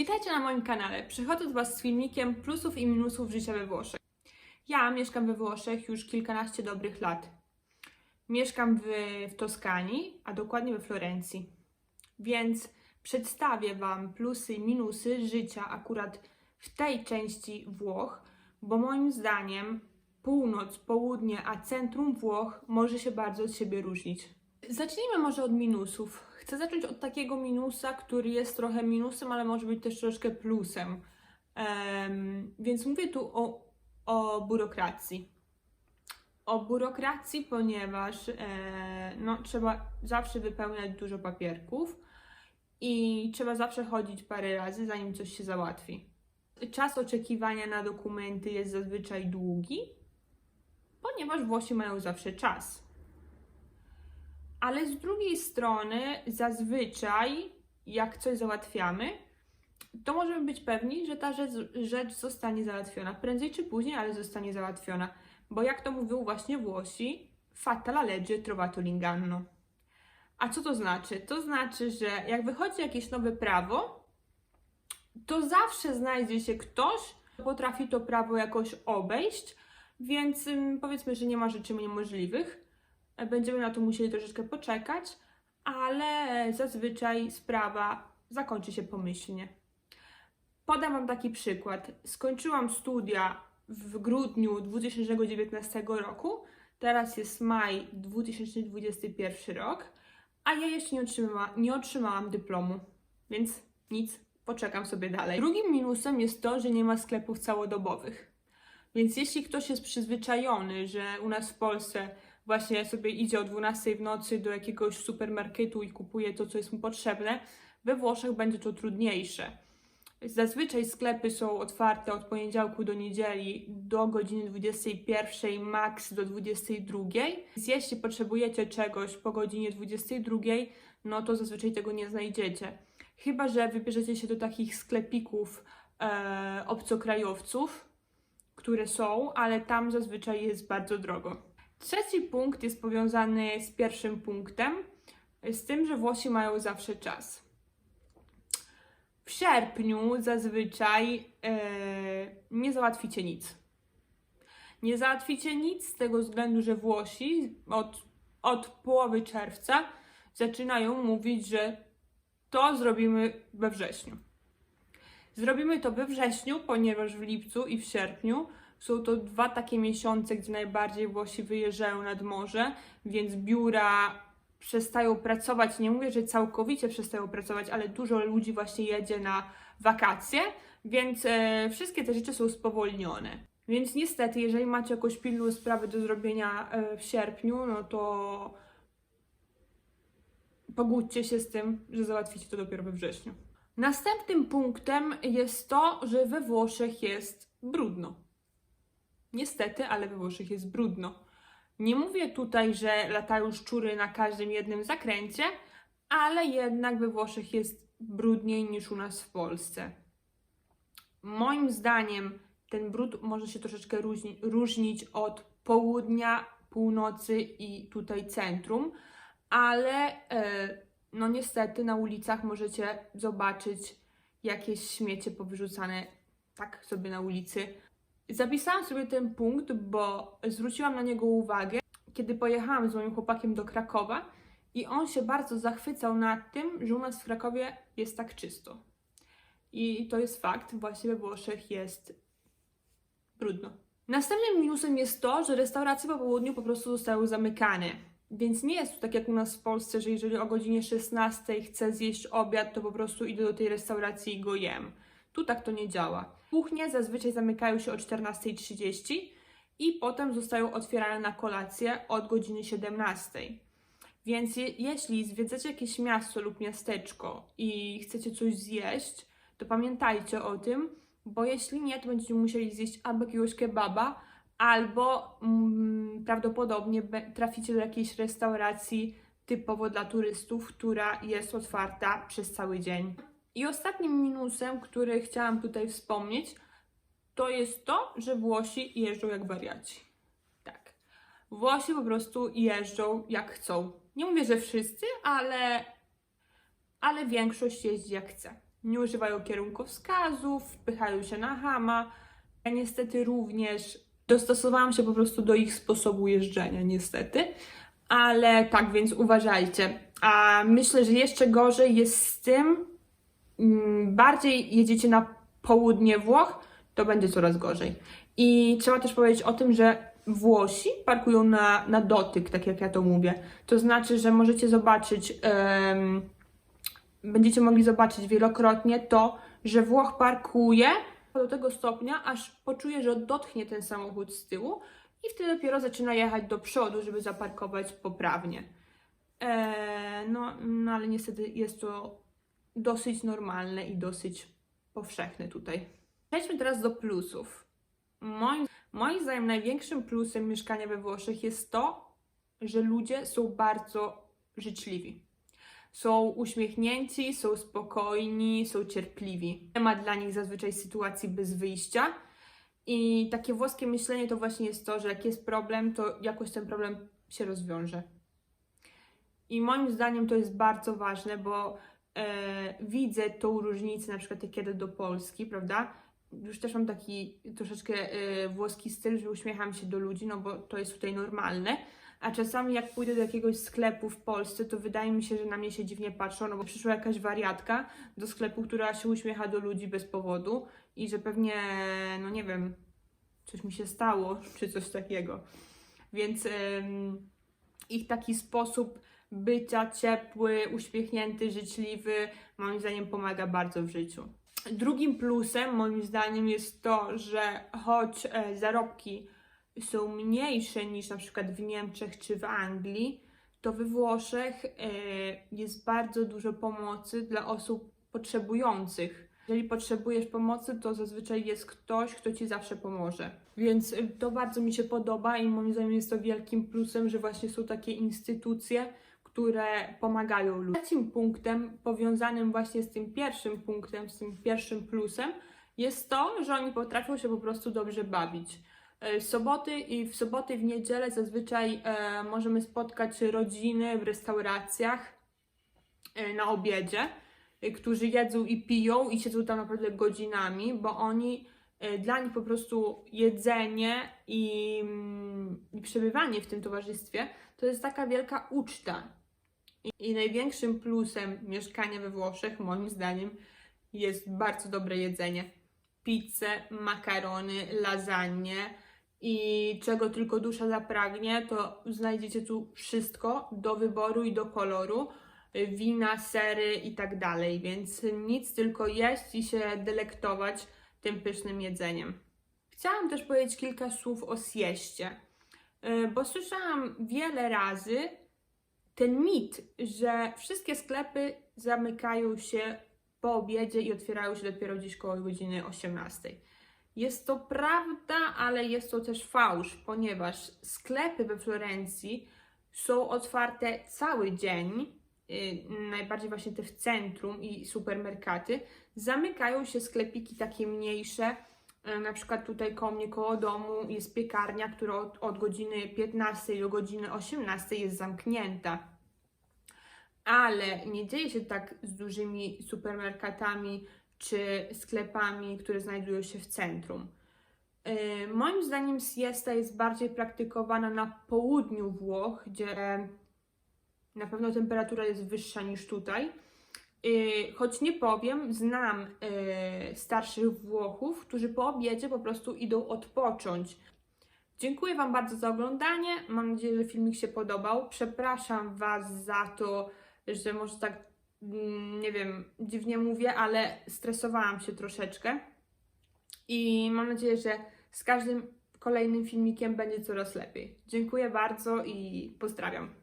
Witajcie na moim kanale. Przychodzę do Was z filmikiem plusów i minusów życia we Włoszech. Ja mieszkam we Włoszech już kilkanaście dobrych lat. Mieszkam w, w Toskanii, a dokładnie we Florencji. Więc przedstawię Wam plusy i minusy życia akurat w tej części Włoch, bo moim zdaniem północ, południe, a centrum Włoch może się bardzo od siebie różnić. Zacznijmy może od minusów. Chcę zacząć od takiego minusa, który jest trochę minusem, ale może być też troszkę plusem. Em, więc mówię tu o, o biurokracji. O biurokracji, ponieważ e, no, trzeba zawsze wypełniać dużo papierków i trzeba zawsze chodzić parę razy, zanim coś się załatwi. Czas oczekiwania na dokumenty jest zazwyczaj długi, ponieważ Włosi mają zawsze czas. Ale z drugiej strony, zazwyczaj, jak coś załatwiamy, to możemy być pewni, że ta rzecz, rzecz zostanie załatwiona. Prędzej czy później, ale zostanie załatwiona. Bo jak to mówią właśnie Włosi, fatta la legge trovato l'inganno. A co to znaczy? To znaczy, że jak wychodzi jakieś nowe prawo, to zawsze znajdzie się ktoś, kto potrafi to prawo jakoś obejść, więc ym, powiedzmy, że nie ma rzeczy niemożliwych. Będziemy na to musieli troszeczkę poczekać, ale zazwyczaj sprawa zakończy się pomyślnie. Podam Wam taki przykład. Skończyłam studia w grudniu 2019 roku, teraz jest maj 2021 rok, a ja jeszcze nie, otrzyma, nie otrzymałam dyplomu, więc nic, poczekam sobie dalej. Drugim minusem jest to, że nie ma sklepów całodobowych. Więc jeśli ktoś jest przyzwyczajony, że u nas w Polsce właśnie sobie idzie o 12 w nocy do jakiegoś supermarketu i kupuje to, co jest mu potrzebne, we Włoszech będzie to trudniejsze. Zazwyczaj sklepy są otwarte od poniedziałku do niedzieli do godziny 21, max do 22. Więc jeśli potrzebujecie czegoś po godzinie 22, no to zazwyczaj tego nie znajdziecie. Chyba, że wybierzecie się do takich sklepików e, obcokrajowców, które są, ale tam zazwyczaj jest bardzo drogo. Trzeci punkt jest powiązany z pierwszym punktem, z tym, że Włosi mają zawsze czas. W sierpniu zazwyczaj e, nie załatwicie nic. Nie załatwicie nic z tego względu, że Włosi od, od połowy czerwca zaczynają mówić, że to zrobimy we wrześniu. Zrobimy to we wrześniu, ponieważ w lipcu i w sierpniu są to dwa takie miesiące, gdzie najbardziej Włosi wyjeżdżają nad morze, więc biura przestają pracować. Nie mówię, że całkowicie przestają pracować, ale dużo ludzi właśnie jedzie na wakacje, więc e, wszystkie te rzeczy są spowolnione. Więc niestety, jeżeli macie jakąś pilną sprawę do zrobienia e, w sierpniu, no to pogódźcie się z tym, że załatwicie to dopiero we wrześniu. Następnym punktem jest to, że we Włoszech jest brudno. Niestety, ale we Włoszech jest brudno. Nie mówię tutaj, że latają szczury na każdym jednym zakręcie, ale jednak we Włoszech jest brudniej niż u nas w Polsce. Moim zdaniem ten brud może się troszeczkę różni, różnić od południa, północy i tutaj centrum, ale e, no niestety na ulicach możecie zobaczyć jakieś śmiecie powyrzucane tak sobie na ulicy. Zapisałam sobie ten punkt, bo zwróciłam na niego uwagę, kiedy pojechałam z moim chłopakiem do Krakowa i on się bardzo zachwycał nad tym, że u nas w Krakowie jest tak czysto. I to jest fakt, właśnie we Włoszech jest brudno. Następnym minusem jest to, że restauracje po południu po prostu zostały zamykane. Więc nie jest to tak jak u nas w Polsce, że jeżeli o godzinie 16 chcę zjeść obiad, to po prostu idę do tej restauracji i go jem. Tu tak to nie działa. Kuchnie zazwyczaj zamykają się o 14.30 i potem zostają otwierane na kolację od godziny 17. Więc je, jeśli zwiedzacie jakieś miasto lub miasteczko i chcecie coś zjeść, to pamiętajcie o tym, bo jeśli nie, to będziecie musieli zjeść albo jakiegoś kebaba, albo mm, prawdopodobnie traficie do jakiejś restauracji typowo dla turystów, która jest otwarta przez cały dzień. I ostatnim minusem, który chciałam tutaj wspomnieć, to jest to, że Włosi jeżdżą jak wariaci. Tak. Włosi po prostu jeżdżą jak chcą. Nie mówię, że wszyscy, ale, ale większość jeździ jak chce. Nie używają kierunkowskazów, wpychają się na hama. Ja niestety również dostosowałam się po prostu do ich sposobu jeżdżenia, niestety. Ale tak więc uważajcie. A myślę, że jeszcze gorzej jest z tym, bardziej jedziecie na południe Włoch, to będzie coraz gorzej. I trzeba też powiedzieć o tym, że Włosi parkują na, na dotyk, tak jak ja to mówię. To znaczy, że możecie zobaczyć, em, będziecie mogli zobaczyć wielokrotnie to, że Włoch parkuje do tego stopnia, aż poczuje, że dotknie ten samochód z tyłu i wtedy dopiero zaczyna jechać do przodu, żeby zaparkować poprawnie. Eee, no, no ale niestety jest to dosyć normalne i dosyć powszechne tutaj. Przejdźmy teraz do plusów. Moim, moim zdaniem największym plusem mieszkania we Włoszech jest to, że ludzie są bardzo życzliwi. Są uśmiechnięci, są spokojni, są cierpliwi. Nie ma dla nich zazwyczaj sytuacji bez wyjścia. I takie włoskie myślenie to właśnie jest to, że jak jest problem, to jakoś ten problem się rozwiąże. I moim zdaniem to jest bardzo ważne, bo e, widzę tą różnicę, na przykład jak jedę do Polski, prawda? Już też mam taki troszeczkę e, włoski styl, że uśmiecham się do ludzi, no bo to jest tutaj normalne. A czasami jak pójdę do jakiegoś sklepu w Polsce, to wydaje mi się, że na mnie się dziwnie patrzą, no bo przyszła jakaś wariatka do sklepu, która się uśmiecha do ludzi bez powodu i że pewnie, no nie wiem, coś mi się stało, czy coś takiego. Więc em, ich taki sposób bycia ciepły, uśmiechnięty, życzliwy, moim zdaniem pomaga bardzo w życiu. Drugim plusem, moim zdaniem, jest to, że choć e, zarobki są mniejsze niż na przykład w Niemczech czy w Anglii, to we Włoszech e, jest bardzo dużo pomocy dla osób potrzebujących. Jeżeli potrzebujesz pomocy, to zazwyczaj jest ktoś, kto ci zawsze pomoże. Więc y, to bardzo mi się podoba i moim zdaniem jest to wielkim plusem, że właśnie są takie instytucje, które pomagają ludziom. Trzecim punktem, powiązanym właśnie z tym pierwszym punktem, z tym pierwszym plusem, jest to, że oni potrafią się po prostu dobrze bawić. E, Soboty i w soboty w niedzielę zazwyczaj e, możemy spotkać rodziny w restauracjach e, na obiedzie, e, którzy jedzą i piją i siedzą tam naprawdę godzinami, bo oni e, dla nich po prostu jedzenie i, mm, i przebywanie w tym towarzystwie to jest taka wielka uczta. I, największym plusem mieszkania we Włoszech, moim zdaniem, jest bardzo dobre jedzenie. Pizze, makarony, lasagne i czego tylko dusza zapragnie, to znajdziecie tu wszystko do wyboru i do koloru. Wina, sery i tak dalej, więc nic tylko jeść i się delektować tym pysznym jedzeniem. Chciałam też powiedzieć kilka słów o sieście, bo słyszałam wiele razy ten mit, że wszystkie sklepy zamykają się po obiedzie i otwierają się dopiero dziś koło godziny 18. Jest to prawda, ale jest to też fałsz, ponieważ sklepy we Florencji są otwarte cały dzień, yy, najbardziej właśnie te w centrum i supermerkaty. Zamykają się sklepiki takie mniejsze, na przykład tutaj koło mnie, koło domu jest piekarnia, która od, od godziny 15 do godziny 18 jest zamknięta. Ale nie dzieje się tak z dużymi supermarketami czy sklepami, które znajdują się w centrum. Yy, Moim zdaniem siesta jest bardziej praktykowana na południu Włoch, gdzie na pewno temperatura jest wyższa niż tutaj. Yy, Choć nie powiem, znam yy, starszych Włochów, którzy po obiedzie po prostu idą odpocząć. Dziękuję Wam bardzo za oglądanie. Mam nadzieję, że filmik się podobał. Przepraszam Was za to, że może tak, mm, nie wiem, dziwnie mówię, ale stresowałam się troszeczkę. I mam nadzieję, że z każdym kolejnym filmikiem będzie coraz lepiej. Dziękuję bardzo i pozdrawiam.